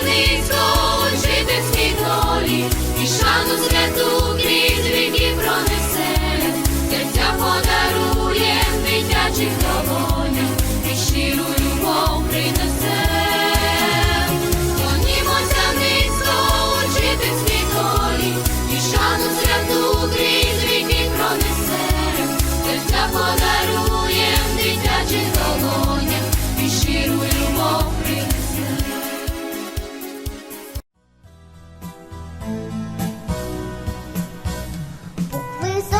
Хмельницького жити в свій долі, і шану святу крізь віки пронесе, серця подару.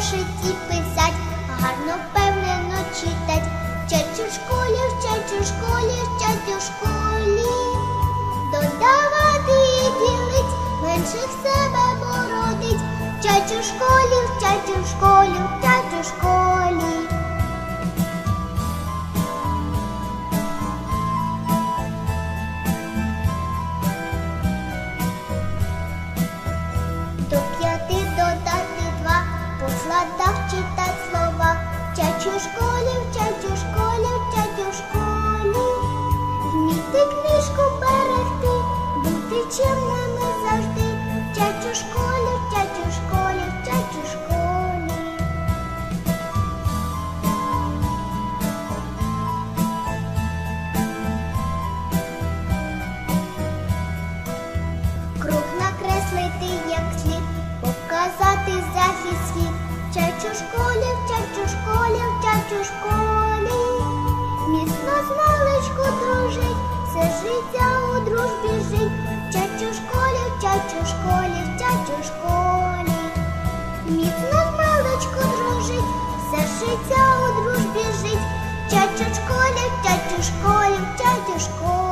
зошиті писать. школі, міцно знелечко дружить, все життя у дружбі жить, вчать у школі, вчать у школі, вчать у школі, міцно знелечко дружить, все життя у дружбі жить, вчать у школі, вчать у школі, вчать у школі.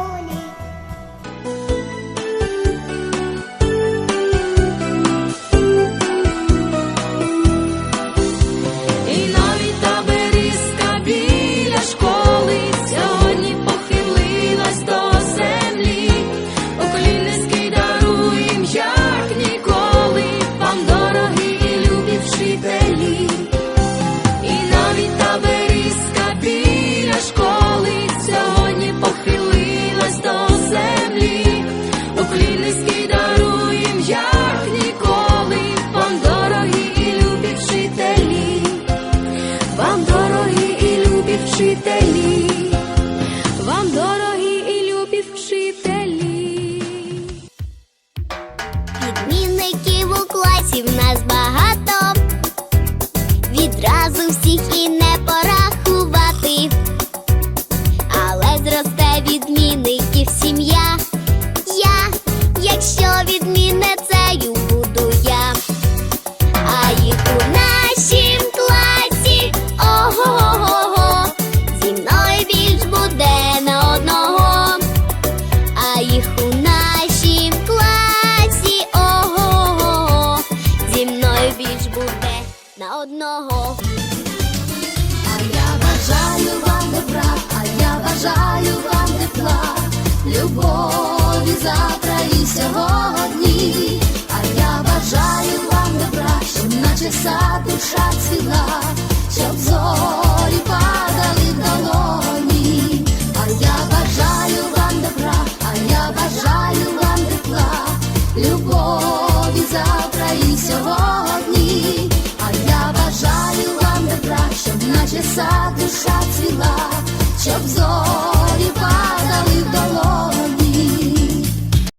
одного. А я бажаю вам добра, а я бажаю вам тепла, любові завтра і сьогодні. А я бажаю вам добра, щоб наче сад душа ціла, щоб зорі. ліса душа цвіла, щоб зорі падали вдома.